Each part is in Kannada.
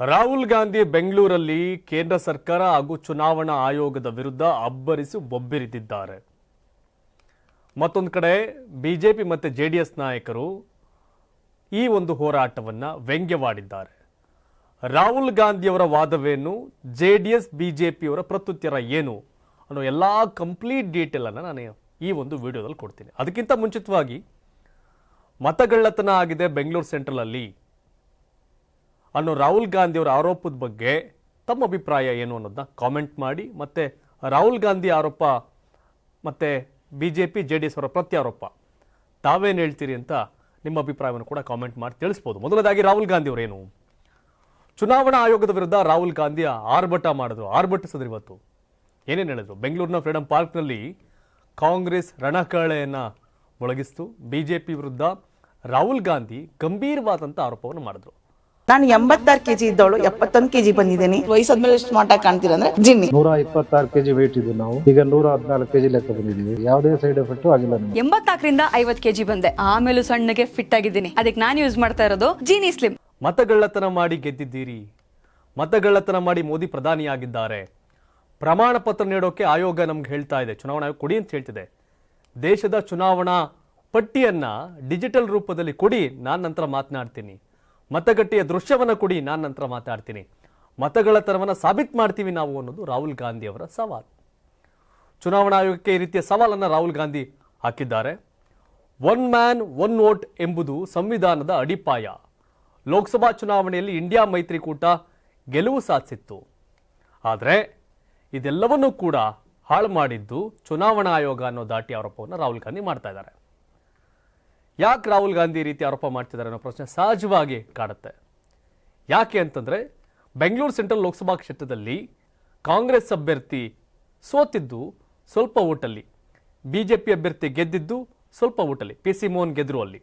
ರಾಹುಲ್ ಗಾಂಧಿ ಬೆಂಗಳೂರಲ್ಲಿ ಕೇಂದ್ರ ಸರ್ಕಾರ ಹಾಗೂ ಚುನಾವಣಾ ಆಯೋಗದ ವಿರುದ್ಧ ಅಬ್ಬರಿಸಿ ಒಬ್ಬಿರಿದಿದ್ದಾರೆ. ಮತ್ತೊಂದು ಕಡೆ, ಬಿಜೆಪಿ ಮತ್ತು ಜೆಡಿಎಸ್ ನಾಯಕರು ಈ ಒಂದು ಹೋರಾಟವನ್ನು ವ್ಯಂಗ್ಯವಾಡಿದ್ದಾರೆ. ರಾಹುಲ್ ಗಾಂಧಿಯವರ ವಾದವೇನು? ಜೆ ಡಿ ಎಸ್ ಬಿಜೆಪಿಯವರ ಪ್ರತ್ಯುತ್ತರ ಏನು? ಅನ್ನೋ ಎಲ್ಲ ಕಂಪ್ಲೀಟ್ ಡೀಟೇಲನ್ನು ನಾನು ಈ ಒಂದು ವಿಡಿಯೋದಲ್ಲಿ ಕೊಡ್ತೀನಿ. ಅದಕ್ಕಿಂತ ಮುಂಚಿತವಾಗಿ ಮತಗಳ್ಳತನ ಆಗಿದೆ ಬೆಂಗಳೂರು ಸೆಂಟ್ರಲ್ ಅಲ್ಲಿ ಅನ್ನೋ ರಾಹುಲ್ ಗಾಂಧಿ ಅವರ ಆರೋಪದ ಬಗ್ಗೆ ತಮ್ಮ ಅಭಿಪ್ರಾಯ ಏನು ಅನ್ನೋದನ್ನ ಕಾಮೆಂಟ್ ಮಾಡಿ, ಮತ್ತೆ ರಾಹುಲ್ ಗಾಂಧಿ ಆರೋಪ, ಮತ್ತೆ B J P J D S ಅವರ ಪ್ರತ್ಯಾರೋಪ ತಾವೇನು ಹೇಳ್ತೀರಿ ಅಂತ ನಿಮ್ಮ ಅಭಿಪ್ರಾಯವನ್ನು ಕೂಡ ಕಾಮೆಂಟ್ ಮಾಡಿ ತಿಳಿಸ್ಬೋದು. ಮೊದಲದಾಗಿ ರಾಹುಲ್ ಗಾಂಧಿ ಅವರೇನು? ಚುನಾವಣಾ ಆಯೋಗದ ವಿರುದ್ಧ ರಾಹುಲ್ ಗಾಂಧಿ ಆರ್ಭಟ ಮಾಡಿದ್ರು. ಆರ್ಭಟಿಸಿದ್ರು ಇವತ್ತು. ಏನೇನು ಹೇಳಿದ್ರು? ಬೆಂಗಳೂರಿನ ಫ್ರೀಡಂ ಪಾರ್ಕ್ನಲ್ಲಿ ಕಾಂಗ್ರೆಸ್ ರಣಕಹಳೆಯನ್ನ ಮೊಳಗಿಸ್ತು. ಪಿ ವಿರುದ್ಧ ರಾಹುಲ್ ಗಾಂಧಿ ಗಂಭೀರವಾದಂಥ ಆರೋಪವನ್ನು ಮಾಡಿದ್ರು. ನಾನು ಎಂಬತ್ತಾರು ಕೆಜಿ ಇದ್ದವಳು ಎಪ್ಪತ್ತೊಂದು ಕೆಜಿ ಬಂದಿದ್ದೀನಿ. ವಯಸ್ಸಾದ್ಮೇಲೆ ಎಷ್ಟು ಮಾಟ ಕಾಣ್ತೀರಾ ಅಂದ್ರೆ ಜಿನ್ನಿ. ನೂರ ಇಪ್ಪತ್ತಾರು ಕೆಜಿ ವೇಟ್ ಇದ್ದು ನಾವು. ಈಗ ನೂರ ಹದಿನಾಲ್ಕು ಕೆಜಿ ಲೆಕ್ಕ ಬಂದಿದ್ದೀವಿ. ಯಾವುದೇ ಸೈಡ್ ಎಫೆಕ್ಟ್ ಆಗಿಲ್ಲ ಎಂಬತ್ತಾಕರಿಂದ ಎಂಬತ್ನಾಲ್ಕರಿಂದ ಐವತ್ ಕೆಜಿ ಬಂದೆ. ಆಮೇಲೆ ಸಣ್ಣಗೆ ಫಿಟ್ ಆಗಿದ್ದೀನಿ. ಅದಕ್ಕೆ ನಾನು ಯೂಸ್ ಮಾಡ್ತಾ ಇರೋದು ಜೀನಿ ಸ್ಲಿಮ್ ಮತಗಳ್ಳತನ ಮಾಡಿ ಗೆದ್ದಿದ್ದೀರಿ. ಮತಗಳ್ಳತನ ಮಾಡಿ ಮೋದಿ ಪ್ರಧಾನಿಯಾಗಿದ್ದಾರೆ. ಪ್ರಮಾಣ ಪತ್ರ ನೀಡೋಕೆ ಆಯೋಗ ನಮ್ಗೆ ಹೇಳ್ತಾ ಇದೆ. ಚುನಾವಣಾ ಆಯೋಗ ಕೊಡಿ ಅಂತ ಹೇಳ್ತಿದೆ. ದೇಶದ ಚುನಾವಣಾ ಪಟ್ಟಿಯನ್ನ ಡಿಜಿಟಲ್ ರೂಪದಲ್ಲಿ ಕೊಡಿ. ನಾನು ನಂತರ ಮಾತನಾಡ್ತೀನಿ. ಮತಗಟ್ಟೆಯ ದೃಶ್ಯವನ್ನು ಕೊಡಿ, ನಾನು ನಂತರ ಮಾತಾಡ್ತೀನಿ. ಮತಗಳತನವನ್ನು ಸಾಬೀತು ಮಾಡ್ತೀವಿ ನಾವು ಅನ್ನೋದು ರಾಹುಲ್ ಗಾಂಧಿ ಅವರ ಸವಾಲು. ಚುನಾವಣಾ ಆಯೋಗಕ್ಕೆ ಈ ರೀತಿಯ ಸವಾಲನ್ನು ರಾಹುಲ್ ಗಾಂಧಿ ಹಾಕಿದ್ದಾರೆ. ಒನ್ ಮ್ಯಾನ್, ಒನ್ ವೋಟ್ ಎಂಬುದು ಸಂವಿಧಾನದ ಅಡಿಪಾಯ. ಲೋಕಸಭಾ ಚುನಾವಣೆಯಲ್ಲಿ ಇಂಡಿಯಾ ಮೈತ್ರಿಕೂಟ ಗೆಲುವು ಸಾಧಿಸಿತ್ತು. ಆದರೆ ಇದೆಲ್ಲವನ್ನೂ ಕೂಡ ಹಾಳು ಮಾಡಿದ್ದು ಚುನಾವಣಾ ಆಯೋಗ ಅನ್ನೋ ದಾಟಿ ಆರೋಪವನ್ನು ರಾಹುಲ್ ಗಾಂಧಿ ಮಾಡ್ತಾ ಇದ್ದಾರೆ. ಯಾಕೆ ರಾಹುಲ್ ಗಾಂಧಿ ಈ ರೀತಿ ಆರೋಪ ಮಾಡ್ತಿದ್ದಾರೆ ಅನ್ನೋ ಪ್ರಶ್ನೆ ಸಹಜವಾಗಿ ಕಾಡುತ್ತೆ. ಯಾಕೆ ಅಂತಂದರೆ ಬೆಂಗಳೂರು ಸೆಂಟ್ರಲ್ ಲೋಕಸಭಾ ಕ್ಷೇತ್ರದಲ್ಲಿ ಕಾಂಗ್ರೆಸ್ ಅಭ್ಯರ್ಥಿ ಸೋತಿದ್ದು ಸ್ವಲ್ಪ ಓಟಲ್ಲಿ, ಬಿಜೆಪಿ ಅಭ್ಯರ್ಥಿ ಗೆದ್ದಿದ್ದು ಸ್ವಲ್ಪ ಓಟಲ್ಲಿ, ಪಿ ಸಿ ಮೋಹನ್ ಗೆದ್ರು ಅಲ್ಲಿ.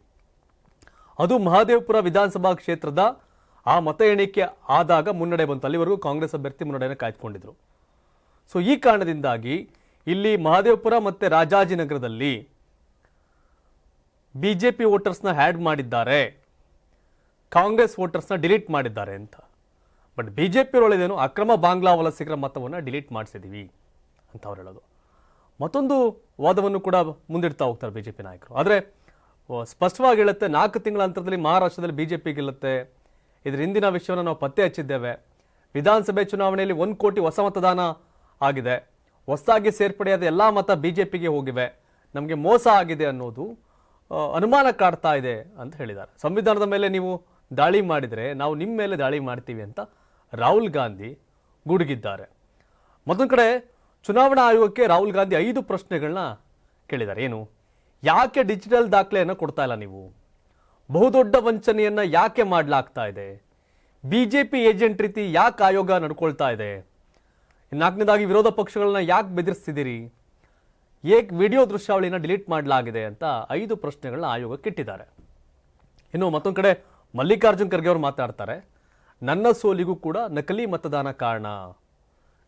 ಅದು ಮಹಾದೇವಪುರ ವಿಧಾನಸಭಾ ಕ್ಷೇತ್ರದ ಆ ಮತ ಎಣಿಕೆ ಆದಾಗ ಮುನ್ನಡೆ ಬಂತು ಅಲ್ಲಿವರೆಗೂ ಕಾಂಗ್ರೆಸ್ ಅಭ್ಯರ್ಥಿ ಮುನ್ನಡೆಯನ್ನು ಕಾಯ್ದುಕೊಂಡಿದ್ರು. ಸೊ ಈ ಕಾರಣದಿಂದಾಗಿ ಇಲ್ಲಿ ಮಹಾದೇವಪುರ ಮತ್ತು ರಾಜಾಜಿನಗರದಲ್ಲಿ ಬಿಜೆಪಿ ವೋಟರ್ಸ್ನ ಹ್ಯಾಡ್ ಮಾಡಿದ್ದಾರೆ. ಕಾಂಗ್ರೆಸ್ ವೋಟರ್ಸ್ನ ಡಿಲೀಟ್ ಮಾಡಿದ್ದಾರೆ ಅಂತ. ಬಟ್ ಬಿ ಜೆ ಪಿಯೊಳಗೇನು ಅಕ್ರಮ ಬಾಂಗ್ಲಾ ವಲಸಿಗರ ಮತವನ್ನು ಡಿಲೀಟ್ ಮಾಡಿಸಿದ್ದೀವಿ ಅಂತ ಅವ್ರು ಹೇಳೋದು. ಮತ್ತೊಂದು ವಾದವನ್ನು ಕೂಡ ಮುಂದಿಡ್ತಾ ಹೋಗ್ತಾರೆ ಬಿ ಜೆ ಪಿ ನಾಯಕರು. ಆದರೆ ಸ್ಪಷ್ಟವಾಗಿ ಹೇಳುತ್ತೆ, ನಾಲ್ಕು ತಿಂಗಳ ಅಂತರದಲ್ಲಿ ಮಹಾರಾಷ್ಟ್ರದಲ್ಲಿ ಬಿ ಜೆ ಪಿ ಗೆಲ್ಲುತ್ತೆ. ಇದರ ಹಿಂದಿನ ವಿಷಯವನ್ನು ನಾವು ಪತ್ತೆ ಹಚ್ಚಿದ್ದೇವೆ. ವಿಧಾನಸಭೆ ಚುನಾವಣೆಯಲ್ಲಿ ಒಂದು ಕೋಟಿ ಹೊಸ ಮತದಾನ ಆಗಿದೆ. ಹೊಸದಾಗಿ ಸೇರ್ಪಡೆಯಾದ ಎಲ್ಲ ಮತ ಬಿ ಜೆ ಪಿಗೆ ಹೋಗಿವೆ. ನಮಗೆ ಮೋಸ ಆಗಿದೆ ಅನ್ನೋದು ಅನುಮಾನ ಕಾಡ್ತಾ ಇದೆ ಅಂತ ಹೇಳಿದ್ದಾರೆ. ಸಂವಿಧಾನದ ಮೇಲೆ ನೀವು ದಾಳಿ ಮಾಡಿದರೆ ನಾವು ನಿಮ್ಮ ಮೇಲೆ ದಾಳಿ ಮಾಡ್ತೀವಿ ಅಂತ ರಾಹುಲ್ ಗಾಂಧಿ ಗುಡುಗಿದ್ದಾರೆ. ಮತ್ತೊಂದು ಕಡೆ ಚುನಾವಣಾ ಆಯೋಗಕ್ಕೆ ರಾಹುಲ್ ಗಾಂಧಿ ಐದು ಪ್ರಶ್ನೆಗಳನ್ನ ಕೇಳಿದ್ದಾರೆ. ಏನು? ಯಾಕೆ ಡಿಜಿಟಲ್ ದಾಖಲೆಯನ್ನು ಕೊಡ್ತಾ ಇಲ್ಲ ನೀವು? ಬಹುದೊಡ್ಡ ವಂಚನೆಯನ್ನು ಯಾಕೆ ಮಾಡಲಾಗ್ತಾ ಇದೆ? ಬಿ ಜೆ ಪಿ ಏಜೆಂಟ್ ರೀತಿ ಯಾಕೆ ಆಯೋಗ ನಡ್ಕೊಳ್ತಾ ಇದೆ? ನಾಲ್ಕನೇದಾಗಿ ವಿರೋಧ ಪಕ್ಷಗಳನ್ನ ಯಾಕೆ ಬೆದರಿಸ್ತಿದ್ದೀರಿ? ಏಕ್ ವಿಡಿಯೋ ದೃಶ್ಯಾವಳಿನ ಡಿಲೀಟ್ ಮಾಡಲಾಗಿದೆ ಅಂತ ಐದು ಪ್ರಶ್ನೆಗಳನ್ನ ಆಯೋಗಕ್ಕೆ ಇಟ್ಟಿದ್ದಾರೆ. ಇನ್ನು ಮತ್ತೊಂದು ಕಡೆ ಮಲ್ಲಿಕಾರ್ಜುನ್ ಖರ್ಗೆ ಅವರು ಮಾತಾಡ್ತಾರೆ. ನನ್ನ ಸೋಲಿಗೂ ಕೂಡ ನಕಲಿ ಮತದಾನ ಕಾರಣ.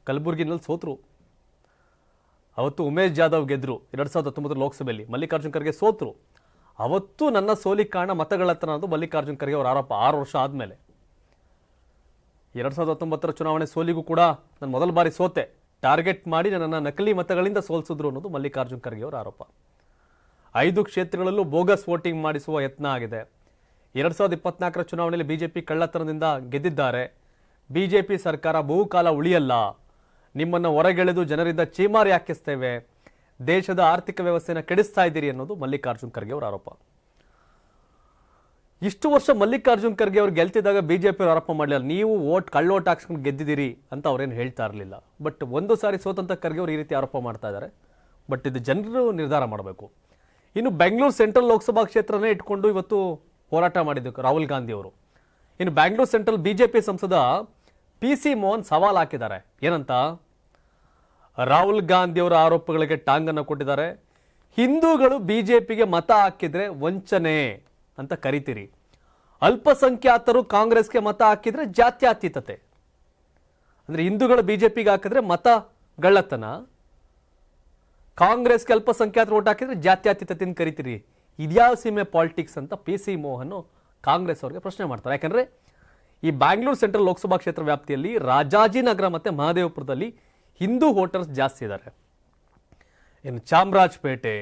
ಕಲಬುರಗಿನಲ್ಲಿ ಸೋತರು. ಅವತ್ತು ಉಮೇಶ್ ಜಾಧವ್ ಗೆದ್ರು ಎರಡು ಸಾವಿರದ ಹತ್ತೊಂಬತ್ತರ ಲೋಕಸಭೆಯಲ್ಲಿ. ಮಲ್ಲಿಕಾರ್ಜುನ್ ಖರ್ಗೆ ಸೋತರು. ಅವತ್ತು ನನ್ನ ಸೋಲಿಗೆ ಕಾರಣ ಮತಗಳತ್ತನ ಅನ್ನೋದು ಮಲ್ಲಿಕಾರ್ಜುನ್ ಖರ್ಗೆ ಅವರ ಆರೋಪ ಆರು ವರ್ಷ ಆದಮೇಲೆ. ಎರಡು ಸಾವಿರದ ಹತ್ತೊಂಬತ್ತರ ಚುನಾವಣೆ ಸೋಲಿಗೂ ಕೂಡ ನಾನು ಮೊದಲ ಬಾರಿ ಸೋತೆ. ಟಾರ್ಗೆಟ್ ಮಾಡಿ ನನ್ನನ್ನು ನಕಲಿ ಮತಗಳಿಂದ ಸೋಲಿಸಿದ್ರು ಅನ್ನೋದು ಮಲ್ಲಿಕಾರ್ಜುನ್ ಖರ್ಗೆ ಅವರ ಆರೋಪ. ಐದು ಕ್ಷೇತ್ರಗಳಲ್ಲೂ ಬೋಗಸ್ ವೋಟಿಂಗ್ ಮಾಡಿಸುವ ಯತ್ನ ಆಗಿದೆ. ಎರಡು ಸಾವಿರದ ಇಪ್ಪತ್ನಾಲ್ಕರ ಚುನಾವಣೆಯಲ್ಲಿ ಬಿಜೆಪಿ ಕಳ್ಳತನದಿಂದ ಗೆದ್ದಿದ್ದಾರೆ. ಬಿಜೆಪಿ ಸರ್ಕಾರ ಬಹುಕಾಲ ಉಳಿಯಲ್ಲ. ನಿಮ್ಮನ್ನು ಹೊರಗೆಳೆದು ಜನರಿಂದ ಚೀಮಾರಿ ಹಾಕಿಸ್ತೇವೆ. ದೇಶದ ಆರ್ಥಿಕ ವ್ಯವಸ್ಥೆನ ಕೆಡಿಸ್ತಾ ಇದ್ದೀರಿ ಅನ್ನೋದು ಮಲ್ಲಿಕಾರ್ಜುನ್ ಖರ್ಗೆ ಅವರ ಆರೋಪ. ಇಷ್ಟು ವರ್ಷ ಮಲ್ಲಿಕಾರ್ಜುನ್ ಖರ್ಗೆ ಅವ್ರು ಗೆಲ್ತಿದ್ದಾಗ ಬಿಜೆಪಿ ಆರೋಪ ಮಾಡಲಿಲ್ಲ. ನೀವು ಓಟ್ ಕಳ್ಳೋಟ್ ಹಾಕ್ಸ್ಕೊಂಡು ಗೆದ್ದಿದ್ದೀರಿ ಅಂತ ಅವ್ರೇನು ಹೇಳ್ತಾ ಇರಲಿಲ್ಲ. ಬಟ್ ಒಂದು ಸಾರಿ ಸೋತಂತ ಖರ್ಗೆ ಅವ್ರು ಈ ರೀತಿ ಆರೋಪ ಮಾಡ್ತಾ ಇದ್ದಾರೆ. ಬಟ್ ಇದು ಜನರು ನಿರ್ಧಾರ ಮಾಡಬೇಕು. ಇನ್ನು ಬೆಂಗಳೂರು ಸೆಂಟ್ರಲ್ ಲೋಕಸಭಾ ಕ್ಷೇತ್ರನೇ ಇಟ್ಕೊಂಡು ಇವತ್ತು ಹೋರಾಟ ಮಾಡಿದ್ದು ರಾಹುಲ್ ಗಾಂಧಿ ಅವರು. ಇನ್ನು ಬ್ಯಾಂಗ್ಳೂರ್ ಸೆಂಟ್ರಲ್ ಬಿಜೆಪಿ ಸಂಸದ ಪಿ ಸಿ ಮೋಹನ್ ಸವಾಲ್ ಹಾಕಿದ್ದಾರೆ. ಏನಂತ? ರಾಹುಲ್ ಗಾಂಧಿ ಅವರ ಆರೋಪಗಳಿಗೆ ಟಾಂಗನ್ನು ಕೊಟ್ಟಿದ್ದಾರೆ. ಹಿಂದೂಗಳು ಬಿಜೆಪಿಗೆ ಮತ ಹಾಕಿದ್ರೆ ವಂಚನೆ ಅಂತ ಕರಿತೀರಿ. ಅಲ್ಪಸಂಖ್ಯಾತರು ಕಾಂಗ್ರೆಸ್ಗೆ ಮತ ಹಾಕಿದ್ರೆ ಜಾತ್ಯಾತೀತತೆ. ಅಂದ್ರೆ ಹಿಂದೂಗಳು ಬಿಜೆಪಿಗೆ ಹಾಕಿದ್ರೆ ಮತ ಗಳ್ಳತನ ಕಾಂಗ್ರೆಸ್ಗೆ ಅಲ್ಪಸಂಖ್ಯಾತರು ಓಟ್ ಹಾಕಿದ್ರೆ ಜಾತ್ಯಾತೀತತೆ ಕರಿತೀರಿ. ಇದ್ಯಾವ ಸೀಮೆ ಪಾಲಿಟಿಕ್ಸ್ ಅಂತ ಪಿ ಸಿ ಮೋಹನ್ ಕಾಂಗ್ರೆಸ್ ಅವರಿಗೆ ಪ್ರಶ್ನೆ ಮಾಡ್ತಾರೆ. ಯಾಕಂದ್ರೆ ಈ ಬ್ಯಾಂಗ್ಳೂರ್ ಸೆಂಟ್ರಲ್ ಲೋಕಸಭಾ ಕ್ಷೇತ್ರ ವ್ಯಾಪ್ತಿಯಲ್ಲಿ ರಾಜಾಜಿನಗರ ಮತ್ತು ಮಹದೇವಪುರದಲ್ಲಿ ಹಿಂದೂ ವೋಟರ್ಸ್ ಜಾಸ್ತಿ ಇದ್ದಾರೆ ಇನ್ನು ಚಾಮರಾಜಪೇಟೆ,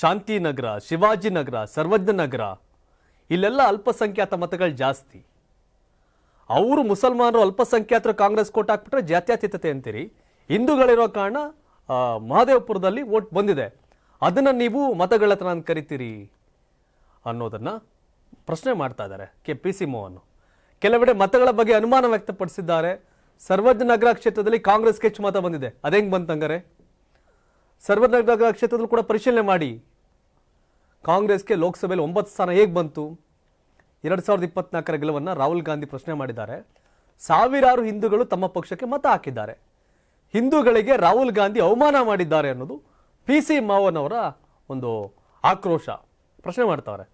ಶಾಂತಿನಗರ, ಶಿವಾಜಿನಗರ ಸರ್ವಜ್ಞ ನಗರ ಇಲ್ಲೆಲ್ಲ ಅಲ್ಪಸಂಖ್ಯಾತ ಮತಗಳು ಜಾಸ್ತಿ. ಅವರು ಮುಸಲ್ಮಾನರು ಅಲ್ಪಸಂಖ್ಯಾತರು ಕಾಂಗ್ರೆಸ್ ಕೋಟ್ ಹಾಕ್ಬಿಟ್ರೆ ಜಾತ್ಯತೀತತೆ ಅಂತೀರಿ. ಹಿಂದೂಗಳಿರೋ ಕಾರಣ ಮಹದೇವಪುರದಲ್ಲಿ ವೋಟ್ ಬಂದಿದೆ. ಅದನ್ನು ನೀವು ಮತಗಳತನ ಅಂತ ಕರಿತೀರಿ ಅನ್ನೋದನ್ನು ಪ್ರಶ್ನೆ ಮಾಡ್ತಾ ಇದ್ದಾರೆ ಕೆ. ಪಿ. ಸಿ ಮೋಹನ್ ಕೆಲವೆಡೆ ಮತಗಳ ಬಗ್ಗೆ ಅನುಮಾನ ವ್ಯಕ್ತಪಡಿಸಿದ್ದಾರೆ. ಸರ್ವಜ್ಞ ನಗರ ಕ್ಷೇತ್ರದಲ್ಲಿ ಕಾಂಗ್ರೆಸ್ಗೆ ಹೆಚ್ಚು ಮತ ಬಂದಿದೆ. ಅದೇಂಗ್ ಬಂತಂಗಾರೆ ಸರ್ವಜ್ಞ ನಗರ ಕ್ಷೇತ್ರದಲ್ಲಿ ಕೂಡ ಪರಿಶೀಲನೆ ಮಾಡಿ. ಕಾಂಗ್ರೆಸ್ಗೆ ಲೋಕಸಭೆಯಲ್ಲಿ ಒಂಬತ್ತು ಸ್ಥಾನ ಹೇಗೆ ಬಂತು? ಎರಡು ಸಾವಿರದ ಇಪ್ಪತ್ನಾಲ್ಕರ ಗೆಲುವನ್ನು ರಾಹುಲ್ ಗಾಂಧಿ ಪ್ರಶ್ನೆ ಮಾಡಿದ್ದಾರೆ. ಸಾವಿರಾರು ಹಿಂದೂಗಳು ತಮ್ಮ ಪಕ್ಷಕ್ಕೆ ಮತ ಹಾಕಿದ್ದಾರೆ. ಹಿಂದೂಗಳಿಗೆ ರಾಹುಲ್ ಗಾಂಧಿ ಅವಮಾನ ಮಾಡಿದ್ದಾರೆ ಅನ್ನೋದು ಪಿ ಸಿ ಮಾವನವರ ಒಂದು ಆಕ್ರೋಶ. ಪ್ರಶ್ನೆ ಮಾಡ್ತಾವ್ರೆ.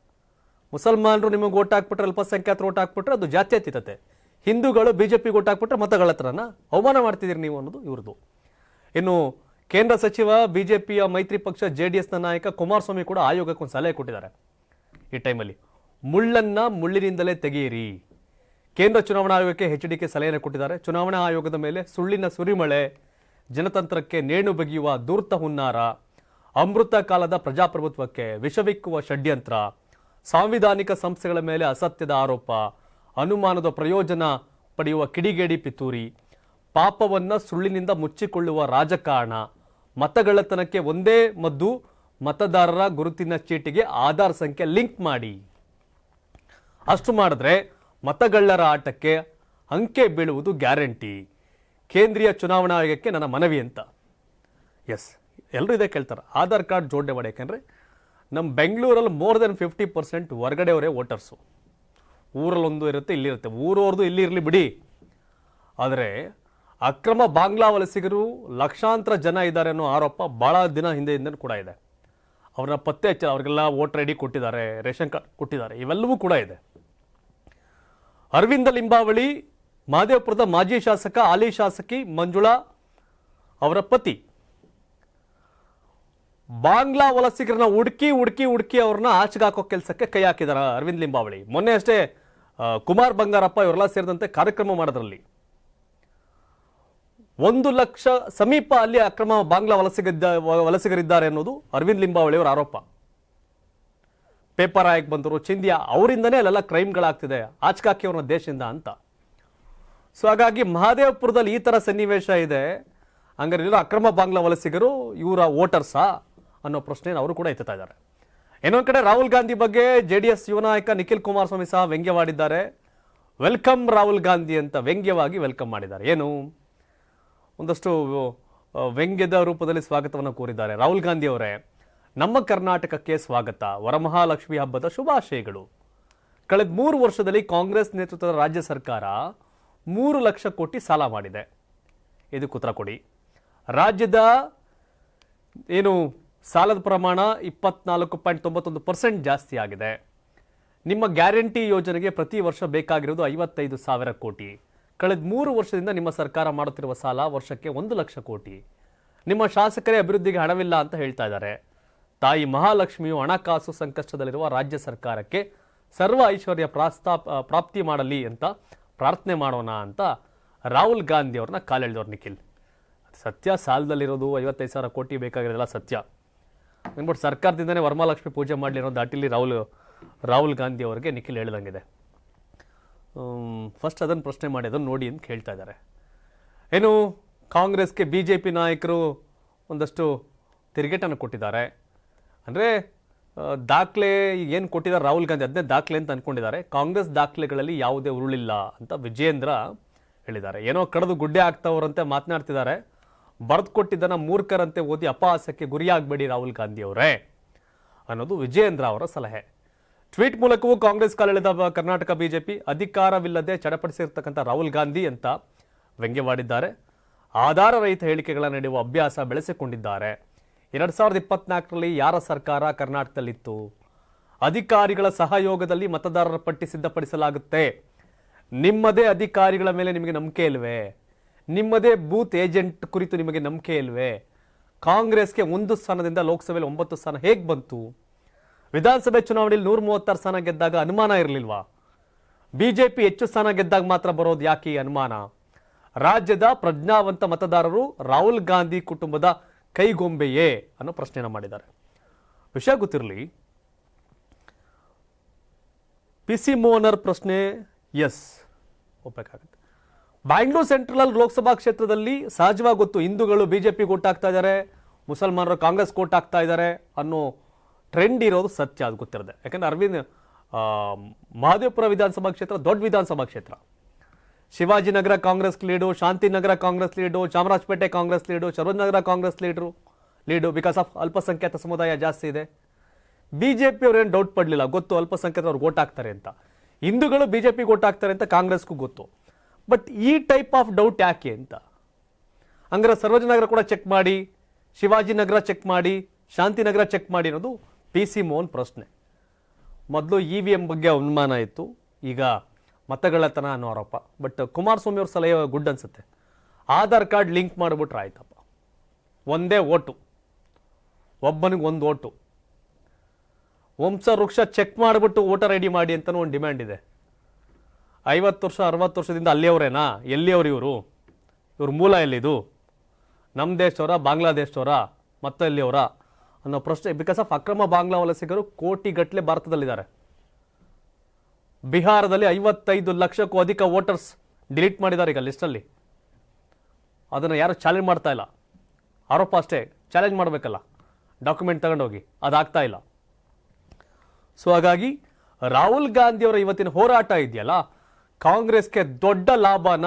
ಮುಸಲ್ಮಾನರು ನಿಮಗೆ ಓಟ್ ಹಾಕ್ಬಿಟ್ರೆ ಅಲ್ಪಸಂಖ್ಯಾತರು ಓಟ್ ಹಾಕ್ಬಿಟ್ರೆ ಅದು ಜಾತ್ಯತೀತತೆ. ಹಿಂದೂಗಳು ಬಿಜೆಪಿಗೆ ಓಟ್ ಹಾಕ್ಬಿಟ್ರೆ ಮತಗಳ ಹತ್ರನ ಅವಮಾನ ಮಾಡ್ತಿದ್ದೀರಿ ನೀವು ಅನ್ನೋದು ಇವ್ರದ್ದು. ಇನ್ನು ಕೇಂದ್ರ ಸಚಿವ ಬಿಜೆಪಿಯ ಮೈತ್ರಿ ಪಕ್ಷ ಜೆ ಡಿ ಎಸ್ನ ನಾಯಕ ಕುಮಾರಸ್ವಾಮಿ ಕೂಡ ಆಯೋಗಕ್ಕೊಂದು ಸಲಹೆ ಕೊಟ್ಟಿದ್ದಾರೆ. ಈ ಟೈಮಲ್ಲಿ ಮುಳ್ಳನ್ನ ಮುಳ್ಳಿನಿಂದಲೇ ತೆಗೆಯಿರಿ. ಕೇಂದ್ರ ಚುನಾವಣಾ ಆಯೋಗಕ್ಕೆ ಹೆಚ್ ಡಿ ಕೆ ಸಲಹೆಯನ್ನು ಕೊಟ್ಟಿದ್ದಾರೆ. ಚುನಾವಣಾ ಆಯೋಗದ ಮೇಲೆ ಸುಳ್ಳಿನ ಸುರಿಮಳೆ, ಜನತಂತ್ರಕ್ಕೆ ನೇಣು ಬಗೆಯುವ ದೂರ್ತ ಹುನ್ನಾರ, ಅಮೃತ ಕಾಲದ ಪ್ರಜಾಪ್ರಭುತ್ವಕ್ಕೆ ವಿಷವಿಕ್ಕುವ ಷಡ್ಯಂತ್ರ, ಸಾಂವಿಧಾನಿಕ ಸಂಸ್ಥೆಗಳ ಮೇಲೆ ಅಸತ್ಯದ ಆರೋಪ, ಅನುಮಾನದ ಪ್ರಯೋಜನ ಪಡೆಯುವ ಕಿಡಿಗೇಡಿ ಪಿತೂರಿ ಪಾಪವನ್ನ ಸುಳ್ಳಿನಿಂದ ಮುಚ್ಚಿಕೊಳ್ಳುವ ರಾಜಕಾರಣ. ಮತಗಳತನಕ್ಕೆ ಒಂದೇ ಮದ್ದು, ಮತದಾರರ ಗುರುತಿನ ಚೀಟಿಗೆ ಆಧಾರ್ ಸಂಖ್ಯೆ ಲಿಂಕ್ ಮಾಡಿ. ಅಷ್ಟು ಮಾಡಿದ್ರೆ ಮತಗಳ್ಳರ ಆಟಕ್ಕೆ ಅಂಕೆ ಬೀಳುವುದು ಗ್ಯಾರಂಟಿ. ಕೇಂದ್ರೀಯ ಚುನಾವಣಾ ಆಯೋಗಕ್ಕೆ ನನ್ನ ಮನವಿ ಅಂತ. ಎಸ್ ಎಲ್ಲರೂ ಇದೇ ಕೇಳ್ತಾರೆ. ಆಧಾರ್ ಕಾರ್ಡ್ ಜೋಡಣೆ ಮಾಡಿ, ಯಾಕಂದರೆ ನಮ್ಮ ಬೆಂಗಳೂರಲ್ಲಿ ಮೋರ್ ದೆನ್ ಫಿಫ್ಟಿ ಪರ್ಸೆಂಟ್ ಹೊರಗಡೆಯವರೇ ವೋಟರ್ಸು. ಊರಲ್ಲೊಂದು ಇರುತ್ತೆ ಇಲ್ಲಿರುತ್ತೆ ಊರವ್ರದ್ದು ಇಲ್ಲಿ ಇರಲಿ ಬಿಡಿ. ಆದರೆ ಅಕ್ರಮ ಬಾಂಗ್ಲಾ ವಲಸಿಗರು ಲಕ್ಷಾಂತರ ಜನ ಇದ್ದಾರೆ ಅನ್ನೋ ಆರೋಪ ಭಾಳ ದಿನ ಹಿಂದೆಯಿಂದ ಕೂಡ ಇದೆ. ಅವ್ರನ್ನ ಪತ್ತೆ ಹಚ್ಚ ಅವ್ರಿಗೆಲ್ಲ ವೋಟರ್ ಐ ಡಿ ಕೊಟ್ಟಿದ್ದಾರೆ, ರೇಷನ್ ಕಾರ್ಡ್ ಕೊಟ್ಟಿದ್ದಾರೆ, ಇವೆಲ್ಲವೂ ಕೂಡ ಇದೆ. ಅರವಿಂದ ಲಿಂಬಾವಳಿ ಮಹದೇವಪುರದ ಮಾಜಿ ಶಾಸಕ ಹಾಲಿ ಶಾಸಕಿ ಮಂಜುಳಾ ಅವರ ಪತಿ. ಬಾಂಗ್ಲಾ ವಲಸಿಗರನ್ನ ಹುಡುಕಿ ಹುಡುಕಿ ಹುಡುಕಿ ಅವ್ರನ್ನ ಆಚೆಗೆ ಹಾಕೋ ಕೆಲಸಕ್ಕೆ ಕೈ ಹಾಕಿದ್ದಾರೆ ಅರವಿಂದ್ ಲಿಂಬಾವಳಿ. ಮೊನ್ನೆ ಅಷ್ಟೇ ಕುಮಾರ್ ಬಂಗಾರಪ್ಪ ಇವರೆಲ್ಲ ಸೇರಿದಂತೆ ಕಾರ್ಯಕ್ರಮ ಮಾಡೋದ್ರಲ್ಲಿ. ಒಂದು ಲಕ್ಷ ಸಮೀಪ ಅಲ್ಲಿ ಅಕ್ರಮ ಬಾಂಗ್ಲಾ ವಲಸಿಗಿದ್ದ ವಲಸಿಗರಿದ್ದಾರೆ ಅನ್ನೋದು ಅರವಿಂದ್ ಲಿಂಬಾವಳಿ ಅವರ ಆರೋಪ. ಪೇಪರ್ ಆಯಕ್ ಬಂದರು. ಚಿಂದಿಯಾ ಅವರಿಂದನೇ ಅಲ್ಲೆಲ್ಲ ಕ್ರೈಮ್ಗಳಾಗ್ತಿದೆ. ಆಚ್ಕಾಕಿ ಅವ್ರನ್ನ ದೇಶದಿಂದ ಅಂತ. ಸೊ ಹಾಗಾಗಿ ಮಹಾದೇವಪುರದಲ್ಲಿ ಈ ಥರ ಸನ್ನಿವೇಶ ಇದೆ. ಹಂಗಾರೆ ಅಕ್ರಮ ಬಾಂಗ್ಲಾ ವಲಸಿಗರು ಇವರ ವೋಟರ್ಸಾ ಅನ್ನೋ ಪ್ರಶ್ನೆಯನ್ನು ಅವರು ಕೂಡ ಎತ್ತುತ್ತಾ ಇದ್ದಾರೆ. ಇನ್ನೊಂದು ಕಡೆ ರಾಹುಲ್ ಗಾಂಧಿ ಬಗ್ಗೆ ಜೆ ಡಿ ಎಸ್ ಯುವ ನಾಯಕ ನಿಖಿಲ್ ಕುಮಾರಸ್ವಾಮಿ ಸಹ ವ್ಯಂಗ್ಯವಾಡಿದ್ದಾರೆ. ವೆಲ್ಕಮ್ ರಾಹುಲ್ ಗಾಂಧಿ ಅಂತ ವ್ಯಂಗ್ಯವಾಗಿ ವೆಲ್ಕಮ್ ಮಾಡಿದ್ದಾರೆ. ಏನು? ಒಂದಷ್ಟು ವ್ಯಂಗ್ಯದ ರೂಪದಲ್ಲಿ ಸ್ವಾಗತವನ್ನು ಕೋರಿದ್ದಾರೆ. ರಾಹುಲ್ ಗಾಂಧಿ ಅವರೇ, ನಮ್ಮ ಕರ್ನಾಟಕಕ್ಕೆ ಸ್ವಾಗತ. ವರಮಹಾಲಕ್ಷ್ಮಿ ಹಬ್ಬದ ಶುಭಾಶಯಗಳು. ಕಳೆದ ಮೂರು ವರ್ಷದಲ್ಲಿ ಕಾಂಗ್ರೆಸ್ ನೇತೃತ್ವದ ರಾಜ್ಯ ಸರ್ಕಾರ ಮೂರು ಲಕ್ಷ ಕೋಟಿ ಸಾಲ ಮಾಡಿದೆ. ಇದು ಉತ್ತರ ಕೊಡಿ. ರಾಜ್ಯದ ಏನು ಸಾಲದ ಪ್ರಮಾಣ ಇಪ್ಪತ್ನಾಲ್ಕು ಪಾಯಿಂಟ್ ತೊಂಬತ್ತೊಂದು ಪರ್ಸೆಂಟ್ ಜಾಸ್ತಿ ಆಗಿದೆ. ನಿಮ್ಮ ಗ್ಯಾರಂಟಿ ಯೋಜನೆಗೆ ಪ್ರತಿ ವರ್ಷ ಬೇಕಾಗಿರೋದು ಐವತ್ತೈದು ಸಾವಿರ ಕೋಟಿ. ಕಳೆದ ಮೂರು ವರ್ಷದಿಂದ ನಿಮ್ಮ ಸರ್ಕಾರ ಮಾಡುತ್ತಿರುವ ಸಾಲ ವರ್ಷಕ್ಕೆ ಒಂದು ಲಕ್ಷ ಕೋಟಿ. ನಿಮ್ಮ ಶಾಸಕರೇ ಅಭಿವೃದ್ಧಿಗೆ ಹಣವಿಲ್ಲ ಅಂತ ಹೇಳ್ತಾ ಇದ್ದಾರೆ. ತಾಯಿ ಮಹಾಲಕ್ಷ್ಮಿಯು ಹಣಕಾಸು ಸಂಕಷ್ಟದಲ್ಲಿರುವ ರಾಜ್ಯ ಸರ್ಕಾರಕ್ಕೆ ಸರ್ವ ಐಶ್ವರ್ಯ ಪ್ರಾಸ್ತಾಪ್, ಪ್ರಾಪ್ತಿ ಮಾಡಲಿ ಅಂತ ಪ್ರಾರ್ಥನೆ ಮಾಡೋಣ ಅಂತ ರಾಹುಲ್ ಗಾಂಧಿ ಅವ್ರನ್ನ ಕಾಲೆಳೆದವ್ರು ನಿಖಿಲ್. ಸತ್ಯ, ಸಾಲದಲ್ಲಿರೋದು ಐವತ್ತೈದು ಸಾವಿರ ಕೋಟಿ ಬೇಕಾಗಿರೋದೆಲ್ಲ ಸತ್ಯ. ಅಂದ್ಬಿಟ್ಟು ಸರ್ಕಾರದಿಂದನೇ ವರಮಹಾಲಕ್ಷ್ಮಿ ಪೂಜೆ ಮಾಡಲಿ ಅನ್ನೋ ದಾಟಿಲಿ ರಾಹುಲ್ ರಾಹುಲ್ ಗಾಂಧಿ ಅವರಿಗೆ ನಿಖಿಲ್ ಹೇಳ್ದಂಗಿದೆ. ಫಸ್ಟ್ ಅದನ್ನು ಪ್ರಶ್ನೆ ಮಾಡಿ, ಅದನ್ನು ನೋಡಿ ಅಂತ ಕೇಳ್ತಾ ಇದ್ದಾರೆ. ಏನು, ಕಾಂಗ್ರೆಸ್ಗೆ ಬಿ ಜೆ ಪಿ ನಾಯಕರು ಒಂದಷ್ಟು ತಿರುಗೇಟನ್ನು ಕೊಟ್ಟಿದ್ದಾರೆ. ಅಂದರೆ ದಾಖಲೆ ಏನು ಕೊಟ್ಟಿದ್ದಾರೆ, ರಾಹುಲ್ ಗಾಂಧಿ ಅದನ್ನೇ ದಾಖಲೆ ಅಂತ ಅಂದ್ಕೊಂಡಿದ್ದಾರೆ ಕಾಂಗ್ರೆಸ್ ದಾಖಲೆಗಳಲ್ಲಿ ಯಾವುದೇ ಉರುಳಿಲ್ಲ ಅಂತ ವಿಜಯೇಂದ್ರ ಹೇಳಿದ್ದಾರೆ. ಏನೋ ಕಡದು ಗುಡ್ಡೆ ಆಗ್ತಾವ್ರಂತೆ ಮಾತನಾಡ್ತಿದ್ದಾರೆ. ಬರೆದು ಕೊಟ್ಟಿದ್ದನ್ನು ಮೂರ್ಖರಂತೆ ಓದಿ ಅಪಹಾಸಕ್ಕೆ ಗುರಿಯಾಗಬೇಡಿ ರಾಹುಲ್ ಗಾಂಧಿ ಅವರೇ ಅನ್ನೋದು ವಿಜಯೇಂದ್ರ ಅವರ ಸಲಹೆ. ಟ್ವೀಟ್ ಮೂಲಕವೂ ಕಾಂಗ್ರೆಸ್ ಕಾಲೆಳೆದ ಕರ್ನಾಟಕ ಬಿಜೆಪಿ ಅಧಿಕಾರವಿಲ್ಲದೆ ಚಡಪಡಿಸಿರ್ತಕ್ಕಂಥ ರಾಹುಲ್ ಗಾಂಧಿ ಅಂತ ವ್ಯಂಗ್ಯವಾಡಿದ್ದಾರೆ. ಆಧಾರ ರಹಿತ ಹೇಳಿಕೆಗಳ ನೀಡುವ ಅಭ್ಯಾಸ ಬೆಳೆಸಿಕೊಂಡಿದ್ದಾರೆ. ಎರಡು ಸಾವಿರದ ಇಪ್ಪತ್ನಾಲ್ಕರಲ್ಲಿ ಯಾರ ಸರ್ಕಾರ ಕರ್ನಾಟಕದಲ್ಲಿತ್ತು? ಅಧಿಕಾರಿಗಳ ಸಹಯೋಗದಲ್ಲಿ ಮತದಾರರ ಪಟ್ಟಿ ಸಿದ್ಧಪಡಿಸಲಾಗುತ್ತೆ. ನಿಮ್ಮದೇ ಅಧಿಕಾರಿಗಳ ಮೇಲೆ ನಿಮಗೆ ನಂಬಿಕೆ ಇಲ್ವೇ? ನಿಮ್ಮದೇ ಬೂತ್ ಏಜೆಂಟ್ ಕುರಿತು ನಿಮಗೆ ನಂಬಿಕೆ ಇಲ್ವೇ? ಕಾಂಗ್ರೆಸ್ಗೆ ಒಂದು ಸ್ಥಾನದಿಂದ ಲೋಕಸಭೆಯಲ್ಲಿ ಒಂಬತ್ತು ಸ್ಥಾನ ಹೇಗೆ ಬಂತು? ವಿಧಾನಸಭೆ ಚುನಾವಣೆಯಲ್ಲಿ ನೂರ ಮೂವತ್ತಾರು ಸ್ಥಾನ ಗೆದ್ದಾಗ ಅನುಮಾನ ಇರಲಿಲ್ವಾ? ಬಿಜೆಪಿ ಹೆಚ್ಚು ಸ್ಥಾನ ಗೆದ್ದಾಗ ಮಾತ್ರ ಬರೋದು ಯಾಕೆ ಈ ಅನುಮಾನ? ರಾಜ್ಯದ ಪ್ರಜ್ಞಾವಂತ ಮತದಾರರು ರಾಹುಲ್ ಗಾಂಧಿ ಕುಟುಂಬದ ಕೈಗೊಂಬೆಯೇ ಅನ್ನೋ ಪ್ರಶ್ನೆಯನ್ನು ಮಾಡಿದ್ದಾರೆ. ವಿಷಯ ಗೊತ್ತಿರಲಿ ಪಿ ಸಿ ಮೋಹನರ್ ಪ್ರಶ್ನೆ ಎಸ್. ಒಪ್ಪಬೇಕಾಗುತ್ತೆ ಬ್ಯಾಂಗ್ಳೂರ್ ಸೆಂಟ್ರಲ್ ಲೋಕಸಭಾ ಕ್ಷೇತ್ರದಲ್ಲಿ ಸಹಜವಾಗಿ ಗೊತ್ತು ಹಿಂದೂಗಳು ಬಿಜೆಪಿ ಓಟ್ ಹಾಕ್ತಾ ಇದ್ದಾರೆ, ಮುಸಲ್ಮಾನರು ಕಾಂಗ್ರೆಸ್ ಕೋಟ್ ಹಾಕ್ತಾ ಇದ್ದಾರೆ ಅನ್ನೋ ಟ್ರೆಂಡ್ ಇರೋದು ಸತ್ಯ ಅದು ಗೊತ್ತಿರದೆ. ಯಾಕಂದ್ರೆ ಅರವಿಂದ್ ಮಹದೇವಪುರ ವಿಧಾನಸಭಾ ಕ್ಷೇತ್ರ ದೊಡ್ಡ ವಿಧಾನಸಭಾ ಕ್ಷೇತ್ರ. Shivajinagar Congress lead Shantinagar Congress lead Chamarajpet Congress lead ನಗರ ಕಾಂಗ್ರೆಸ್ ಲೀಡ್ರು ಲೀಡು ಬಿಕಾಸ್ ಆಫ್ ಅಲ್ಪಸಂಖ್ಯಾತ ಸಮುದಾಯ ಜಾಸ್ತಿ ಇದೆ. ಬಿ ಜೆ ಏನು ಡೌಟ್ ಪಡಲಿಲ್ಲ. ಗೊತ್ತು ಅಲ್ಪಸಂಖ್ಯಾತರು ಓಟ್ ಹಾಕ್ತಾರೆ ಅಂತ. ಹಿಂದೂಗಳು ಬಿ ಜೆ ಪಿಗೆ ಓಟ್ ಹಾಕ್ತಾರೆ ಅಂತ ಕಾಂಗ್ರೆಸ್ಗೂ ಗೊತ್ತು. ಬಟ್ ಈ ಟೈಪ್ ಆಫ್ ಡೌಟ್ ಯಾಕೆ ಅಂತ? ಹಂಗಾರೆ ಸರ್ವಜನಗರ ಕೂಡ ಚೆಕ್ ಮಾಡಿ ಶಿವಾಜಿನಗರ ಚೆಕ್ ಮಾಡಿ ಶಾಂತಿನಗರ ಚೆಕ್ ಮಾಡಿ ಅನ್ನೋದು ಪಿ ಸಿ ಮೋಹನ್ ಪ್ರಶ್ನೆ. ಮೊದಲು ಇ ವಿ ಎಂ ಬಗ್ಗೆ ಅನುಮಾನ ಇತ್ತು. ಈಗ ಮತಗಳತನ ಅನ್ನೋ ಆರೋಪ. ಬಟ್ ಕುಮಾರಸ್ವಾಮಿ ಅವ್ರ ಸಲಹೆ ಗುಡ್ ಅನ್ಸುತ್ತೆ. ಆಧಾರ್ ಕಾರ್ಡ್ ಲಿಂಕ್ ಮಾಡಿಬಿಟ್ರೆ ಆಯ್ತಪ್ಪ. ಒಂದೇ ಓಟು. ಒಬ್ಬನಿಗೆ ಒಂದು ಓಟು. ವಂಶ, ವೃಕ್ಷ ಚೆಕ್ ಮಾಡಿಬಿಟ್ಟು ವೋಟರ್ ಐ ಡಿ ಮಾಡಿ ಅಂತಲೂ ಒಂದು ಡಿಮ್ಯಾಂಡ್ ಇದೆ. ಐವತ್ತು ವರ್ಷ, ಅರವತ್ತು ವರ್ಷದಿಂದ ಅಲ್ಲಿಯವರೇನಾ? ಎಲ್ಲಿಯವರು ಇವರು? ಇವ್ರ ಮೂಲ ಎಲ್ಲಿದು? ನಮ್ಮ ದೇಶದವರ, ಬಾಂಗ್ಲಾದೇಶದವರ? ಮತ್ತೆ ಎಲ್ಲಿಯವರ? ಅನ್ನೋ ಪ್ರಶ್ನೆ. ಬಿಕಾಸ್ ಆಫ್ ಅಕ್ರಮ ಬಾಂಗ್ಲಾ ವಲಸಿಗರು ಕೋಟಿಗಟ್ಟಲೆ ಭಾರತದಲ್ಲಿದ್ದಾರೆ. ಬಿಹಾರದಲ್ಲಿ ಐವತ್ತೈದು ಲಕ್ಷಕ್ಕೂ ಅಧಿಕ ವೋಟರ್ಸ್ ಡಿಲೀಟ್ ಮಾಡಿದ್ದಾರೆ ಈಗ ಲಿಸ್ಟಲ್ಲಿ ಅದನ್ನು ಯಾರು ಚಾಲೆಂಜ್ ಮಾಡ್ತಾ ಇಲ್ಲ. ಆರೋಪ ಅಷ್ಟೇ ಚಾಲೆಂಜ್ ಮಾಡಬೇಕಲ್ಲ. ಡಾಕ್ಯುಮೆಂಟ್ ತಗೊಂಡೋಗಿ, ಅದಾಗ್ತಾ ಇಲ್ಲ. ಸೊ ಹಾಗಾಗಿ, ರಾಹುಲ್ ಗಾಂಧಿಯವರ ಇವತ್ತಿನ ಹೋರಾಟ ಇದೆಯಲ್ಲ, ಕಾಂಗ್ರೆಸ್ಗೆ ದೊಡ್ಡ ಲಾಭನ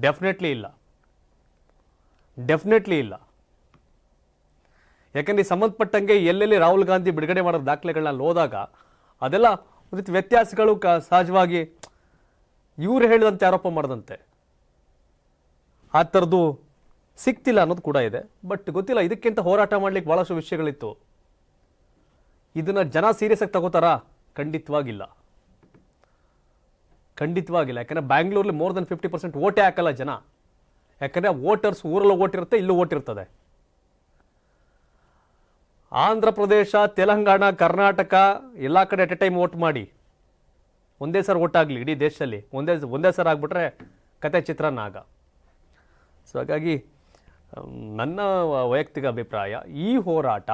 ಡೆಫಿನೆಟ್ಲಿ ಇಲ್ಲ. ಡೆಫಿನೆಟ್ಲಿ ಇಲ್ಲ. ಯಾಕಂದ್ರೆ ಸಂಬಂಧಪಟ್ಟಂಗೆ ಎಲ್ಲೆಲ್ಲಿ ರಾಹುಲ್ ಗಾಂಧಿ ಬಿಡುಗಡೆ ಮಾಡೋ ದಾಖಲೆಗಳನ್ನ ಹೋದಾಗ ಅದೆಲ್ಲ ಒಂದು ರೀತಿ ವ್ಯತ್ಯಾಸಗಳು ಕ ಸಹಜವಾಗಿ ಇವ್ರು ಹೇಳಿದಂತೆ ಆರೋಪ ಮಾಡದಂತೆ. ಆ ಥರದ್ದು ಸಿಕ್ತಿಲ್ಲ ಅನ್ನೋದು ಕೂಡ ಇದೆ. ಬಟ್ ಗೊತ್ತಿಲ್ಲ, ಇದಕ್ಕಿಂತ ಹೋರಾಟ ಮಾಡ್ಲಿಕ್ಕೆ ಭಾಳಷ್ಟು ವಿಷಯಗಳಿತ್ತು. ಇದನ್ನ ಜನ ಸೀರಿಯಸ್ ಆಗಿ ತಗೋತಾರಾ? ಖಂಡಿತವಾಗಿಲ್ಲ. ಖಂಡಿತವಾಗಿಲ್ಲ. ಯಾಕಂದ್ರೆ ಬ್ಯಾಂಗ್ಳೂರ್ಲಿ ಮೋರ್ ದನ್ ಫಿಫ್ಟಿ ಪರ್ಸೆಂಟ್ ಓಟೇ ಹಾಕಲ್ಲ ಜನ. ಯಾಕಂದ್ರೆ ವೋಟರ್ಸ್ ಊರಲ್ಲೂ ಓಟಿರುತ್ತೆ ಇಲ್ಲೂ ಓಟಿರ್ತದೆ ಆಂಧ್ರ ಪ್ರದೇಶ, ತೆಲಂಗಾಣ, ಕರ್ನಾಟಕ, ಎಲ್ಲ ಕಡೆ ಎಟ್ ಎ ಟೈಮ್ ವೋಟ್ ಮಾಡಿ. ಒಂದೇ ಸರ್ ವೋಟ್ ಆಗಲಿ ಇಡೀ ದೇಶದಲ್ಲಿ. ಒಂದೇ ಒಂದೇ ಸರ್ ಆಗಿಬಿಟ್ರೆ ಕತೆ ಚಿತ್ರನ ಆಗ ಸೊ ಹಾಗಾಗಿ ನನ್ನ ವೈಯಕ್ತಿಕ ಅಭಿಪ್ರಾಯ, ಈ ಹೋರಾಟ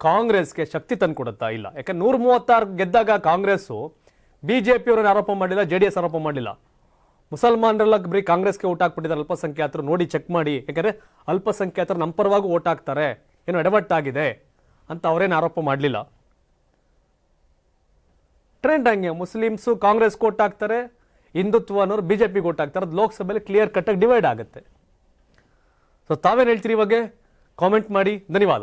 ಕಾಂಗ್ರೆಸ್ಗೆ ಶಕ್ತಿ ತಂದುಕೊಡುತ್ತಾ ಇಲ್ಲ. ಯಾಕಂದ್ರೆ ನೂರ ಮೂವತ್ತಾರು ಗೆದ್ದಾಗ ಕಾಂಗ್ರೆಸ್ಸು ಬಿ ಜೆ ಪಿಯವರನ್ನು ಆರೋಪ ಮಾಡಲಿಲ್ಲ ಜೆ ಡಿ ಎಸ್ ಆರೋಪ ಮಾಡಿಲ್ಲ. ಮುಸಲ್ಮಾನರೆಲ್ಲ ಬರೀ ಕಾಂಗ್ರೆಸ್ಗೆ ಓಟ್ ಹಾಕ್ಬಿಟ್ಟಿದ್ದಾರೆ. ಅಲ್ಪಸಂಖ್ಯಾತರು ನೋಡಿ ಚೆಕ್ ಮಾಡಿ. ಯಾಕಂದ್ರೆ ಅಲ್ಪಸಂಖ್ಯಾತರು ನಮ್ಮ ಪರವಾಗಿ ಓಟ್ ಹಾಕ್ತಾರೆ. ಏನೋ ಎಡವಟ್ಟಾಗಿದೆ ಅಂತ ಅವರೇನು ಆರೋಪ ಮಾಡಲಿಲ್ಲ. ಟ್ರೆಂಡ್ ಹಂಗೆ, ಮುಸ್ಲಿಮ್ಸು ಕಾಂಗ್ರೆಸ್ ಕೋಟ್ ಹಾಕ್ತಾರೆ, ಹಿಂದುತ್ವ ಅನ್ನೋರು ಬಿ ಜೆ ಪಿ ಕೋಟ್ ಹಾಕ್ತಾರೆ, ಅದು ಲೋಕಸಭೆಯಲ್ಲಿ ಕ್ಲಿಯರ್ ಕಟ್ಟಾಗಿ ಡಿವೈಡ್ ಆಗುತ್ತೆ. ಸೊ ತಾವೇನು ಹೇಳ್ತೀರಿ ಇವಾಗೆ? ಕಾಮೆಂಟ್ ಮಾಡಿ, ಧನ್ಯವಾದ.